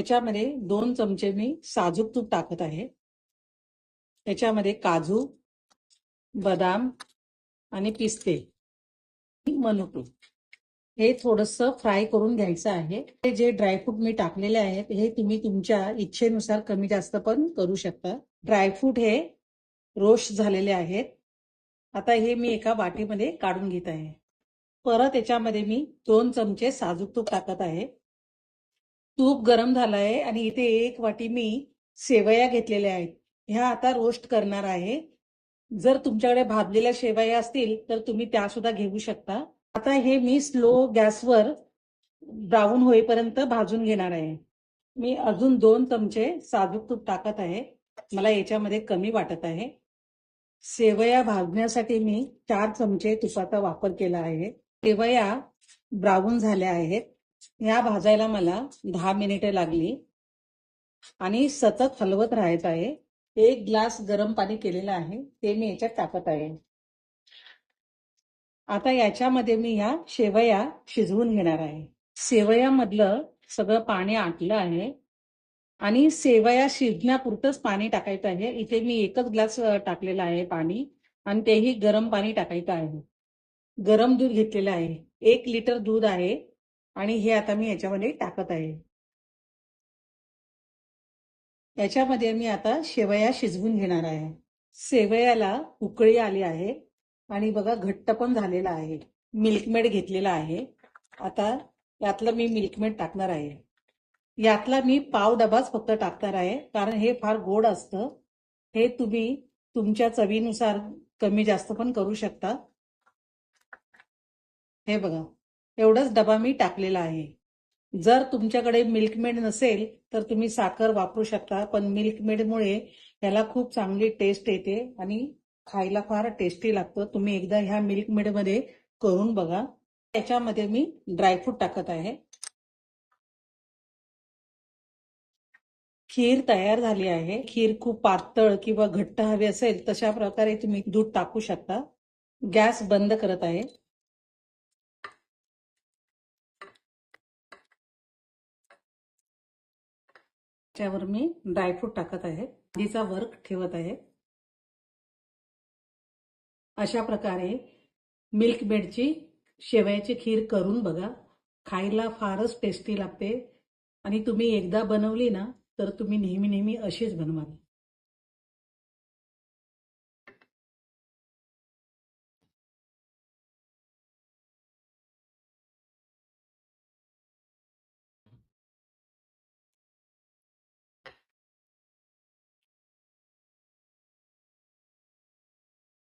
त्याच्यामध्ये दोन चमचे मी साजूक तूप टाकत आहे. त्याच्यामध्ये काजू बदाम आणि पिस्ते. मनुकू हे थोडस फ्राय करून घ्यायचं आहे. हे जे ड्रायफ्रूट मी टाकलेले आहेत हे तुम्ही तुमच्या इच्छेनुसार कमी जास्त पण करू शकता. ड्रायफ्रूट हे रोस्ट झालेले आहेत. आता हे मी एका वाटीमध्ये काढून घेत आहे. परत याच्यामध्ये मी दोन चमचे साजूक तूप टाकत आहे. तूप गरम झालं आहे आणि इथे एक वाटी मी शेवया घेतलेल्या आहेत. ह्या आता रोस्ट करणार आहे. जर तुमच्याकडे भाजलेल्या शेवया असतील तर तुम्ही त्या सुद्धा घेऊ शकता. आता हे मी स्लो गॅसवर ब्राऊन होईपर्यंत भाजून घेणार आहे. मी अजून दोन चमचे साजूक तूप टाकत आहे. मला याच्यामध्ये कमी वाटत आहे. शेवया भाजण्यासाठी मी चार चमचे तुपाचा वापर केला आहे. शेवया ब्राऊन झाल्या आहेत. ह्या भाजायला मला दहा मिनिटे लागली. आणि सतत हलवत राहायचं आहे. एक ग्लास गरम पाणी केलेलं आहे. ते मी याच्यात टाकत आहे. आता याच्यामध्ये मी ह्या शेवया शिजवून घेणार आहे. शेवयामधलं सगळं पाणी आटलं आहे. आणि शेवया शिजण्यापुरतंच पाणी टाकायचं आहे. इथे मी एकच ग्लास टाकलेला आहे पाणी. आणि तेही गरम पाणी टाकायचं आहे. गरम दूध घेतलेलं आहे. एक लिटर दूध आहे. आणि हे आता मी याच्यामध्ये टाकत आहे. याच्यामध्ये मी आता शेवया शिजवून घेणार आहे. शेवयाला उकळी आली आहे आणि बघा घट्ट पण झालेला आहे. मिल्कमेड घेतलेला आहे. आता यातलं मी मिल्कमेड टाकणार आहे. यातला मी पाव डबाच फक्त टाकणार आहे. कारण हे फार गोड असतं. हे तुम्ही तुमच्या चवीनुसार कमी जास्त पण करू शकता. हे बघा. एवढाच डबा मी टाकलेला आहे. जर तुमच्याकडे मिल्कमेड नसेल तर तुम्ही साखर वापरू शकता पण मिल्कमेडमुळे याला खूप चांगली टेस्ट येते आणि खायला फार टेस्टी लागतं. तुम्ही एकदा ह्या मिल्कमेडमध्ये करून बघा. त्याच्यामध्ये मी ड्रायफ्रूट टाकत आहे. खीर तयार झाली आहे. खीर खूप पातळ किंवा घट्ट हवी असेल तशा प्रकारे तुम्ही दूध टाकू शकता. गॅस बंद करत आहे. त्यावर मी ड्रायफ्रूट टाकत आहे आधीचा वर्क ठेवत आहे. अशा प्रकारे मिल्क बेडची शेवयाची खीर करून बघा. खायला फारच टेस्टी लागते. आणि तुम्ही एकदा बनवली ना तर तुम्ही नेहमी नेहमी अशीच बनवाल.